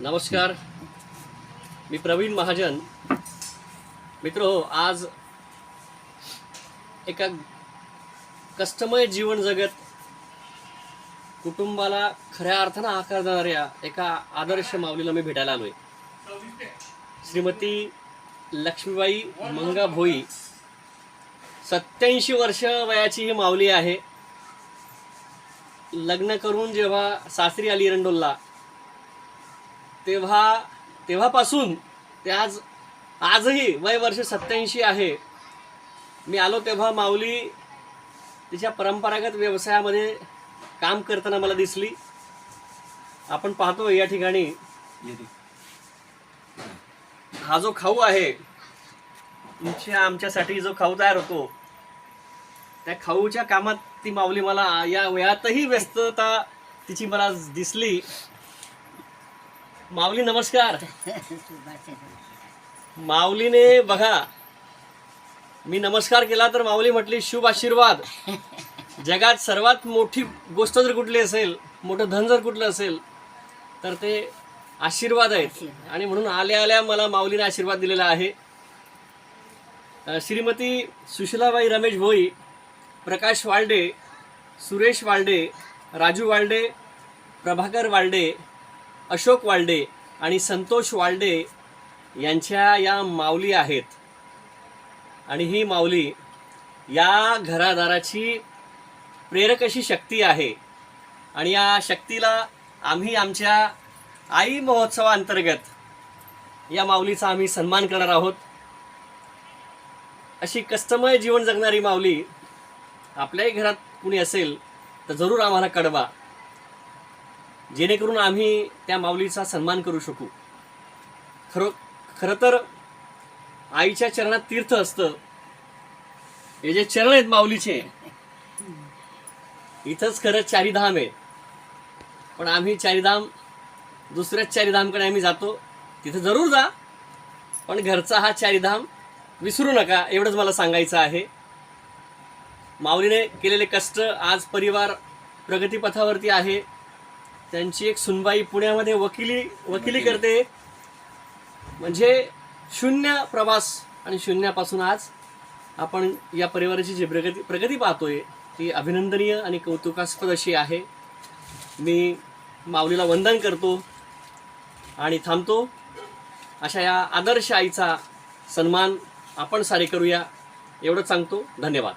नमस्कार. मी प्रवीण महाजन. मित्र हो आज एका कष्टमय जीवन जगत कुटुंबाला खऱ्या अर्थानं आकार देणाऱ्या एका आदर्श माऊलीला मी भेटायला आलोय. श्रीमती लक्ष्मीबाई मंगा भोई सत्याऐंशी वर्ष वयाची ही माऊली आहे. लग्न करून जेव्हा सासरी आली रंडोलला तेव्हा तेव्हापासून ते आज आजही वय वर्ष सत्याऐंशी आहे. मी आलो तेव्हा माऊली तिच्या परंपरागत व्यवसायामध्ये काम करताना मला दिसली. आपण पाहतो या ठिकाणी. हा जो खाऊ आहे तुमच्या आमच्यासाठी जो खाऊ तयार होतो त्या खाऊच्या कामात ती माऊली मला या वयातही व्यस्तता तिची मला दिसली. माऊली नमस्कार. माऊलीने बघा मी नमस्कार केला तर माऊली म्हटली शुभ आशीर्वाद. जगात सर्वात मोठी गोष्ट जर कुठली असेल मोठं धन जर कुठलं असेल तर ते आशीर्वाद आहेत. आणि म्हणून आल्या आल्या मला माऊलीने आशीर्वाद दिलेला आहे. श्रीमती सुशीलाबाई रमेश भोई प्रकाश वाल्डे सुरेश वाल्डे राजू वाल्डे प्रभाकर वाल्डे अशोक वाल्डे आणि संतोष वाल्डे यांच्या या माऊली आहेत. आणि ही माऊली या घरादाराची प्रेरक अशी शक्ती आहे. आणि या शक्तीला आम्ही आमच्या आई महोत्सवाअंतर्गत या माऊलीचा आम्ही सन्मान करणार आहोत. अशी कष्टमय जीवन जगणारी माऊली आपल्याही घरात कुणी असेल तर जरूर आम्हाला कळवा. जेणेकरून आम्ही त्या माऊलीचा सन्मान करू शकू. खरो खरं तर आईच्या चरणात तीर्थ असतं. हे जे चरण आहेत माऊलीचे इथंच खरं चारीधाम आहे. पण आम्ही चारीधाम दुसऱ्याच चारीधामकडे आम्ही जातो. तिथं जरूर जा. पण घरचा हा चारीधाम विसरू नका एवढंच मला सांगायचं आहे. माऊलीने केलेले कष्ट आज परिवार प्रगतीपथावरती आहे. त्यांची एक सुनबाई पुण्यामध्ये वकिली वकिली करते. म्हणजे शून्य प्रवास आणि शून्यापासून आज आपण या परिवाराची जी प्रगती प्रगती पाहतोय ती अभिनंदनीय आणि कौतुकास्पद अशी आहे. मी माऊलीला वंदन करतो आणि थांबतो. अशा या आदर्श आईचा सन्मान आपण सारे करूया. एवढंच सांगतो. धन्यवाद.